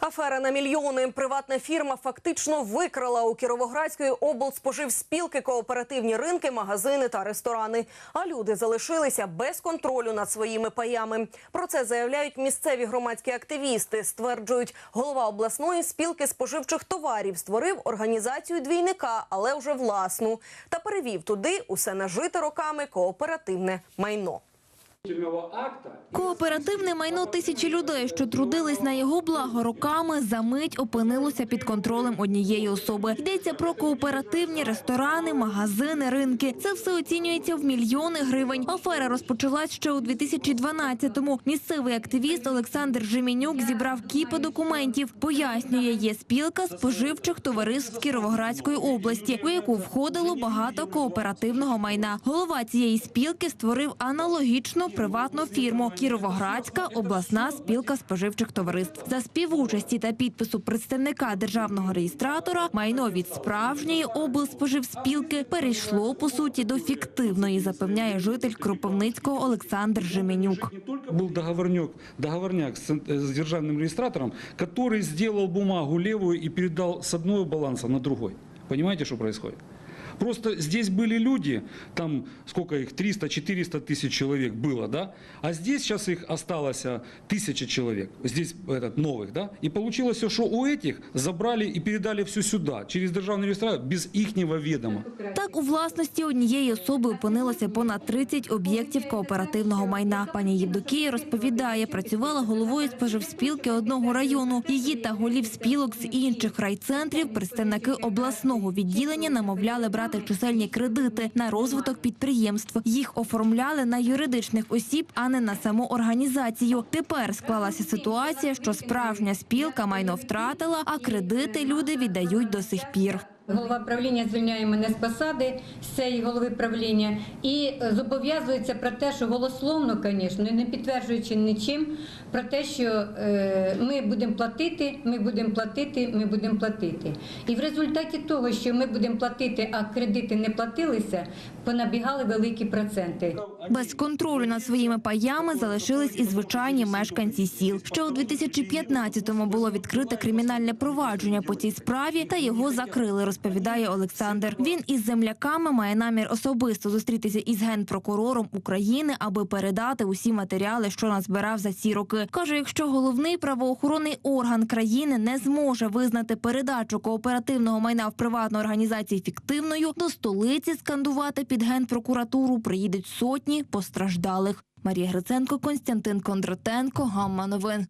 Афера на мільйони. Приватна фірма фактично викрала у Кіровоградської облспоживспілки кооперативні ринки, магазини та ресторани. А люди залишилися без контролю над своїми паями. Про це заявляють місцеві громадські активісти. Стверджують, голова обласної спілки споживчих товарів створив організацію двійника, але вже власну, та перевів туди усе нажите роками кооперативне майно. Кооперативне майно тисячі людей, що трудились на його благо роками, за мить опинилося під контролем однієї особи. Йдеться про кооперативні ресторани, магазини, ринки. Це все оцінюється в мільйони гривень. Афера розпочалась ще у 2012-му. Місцевий активіст Олександр Жемінюк зібрав кіпи документів. Пояснює, є спілка споживчих товариств Кіровоградської області, у яку входило багато кооперативного майна. Голова цієї спілки створив аналогічну приватну фірму Кіровоградська обласна спілка споживчих товариств. За співучасті та підпису представника державного реєстратора майно від справжньої облспоживспілки перейшло по суті до фіктивної, запевняє житель Кропивницького Олександр Жеменюк. был договорняк, договорняк с, э, с державным регистратором, который сделал бумагу левую и передал с одного баланса на другой. Понимаете, что происходит? Просто здесь были люди, там сколько их, 300-400 тысяч человек было, да? А здесь сейчас их осталось а, тысяча человек, здесь этот, новых, да? И получилось, что у этих забрали и передали все сюда, через державный регистратор, без ихнего ведома. Так у власності однієї особи опинилося понад 30 об'єктів кооперативного майна. Пані Євдокія розповідає, працювала головою споживспілки одного району. Її та голів спілок з інших райцентрів представники обласного відділення намовляли брати чисельні кредити на розвиток підприємств. Їх оформляли на юридичних осіб, а не на саму організацію. Тепер склалася ситуація, що справжня спілка майно втратила, а кредити люди віддають до сих пір. Голова правління звільняє мене з посади з цієї голови правління і е, зобов'язується про те, що голословно, звісно, не підтверджуючи нічим, про те, що е, ми будемо платити, ми будемо платити, ми будемо платити. І в результаті того, що ми будемо платити, а кредити не платилися, понабігали великі проценти. Без контролю над своїми паями залишились і звичайні мешканці сіл. Ще у 2015-му було відкрите кримінальне провадження по цій справі, та його закрили, розповідає Олександр. Він із земляками має намір особисто зустрітися із генпрокурором України, аби передати усі матеріали, що назбирав за ці роки. Каже, якщо головний правоохоронний орган країни не зможе визнати передачу кооперативного майна в приватну організацію фіктивною, до столиці скандувати під генпрокуратуру приїдуть сотні постраждалих. Марія Гриценко, Константин Кондратенко, Гамма Новин.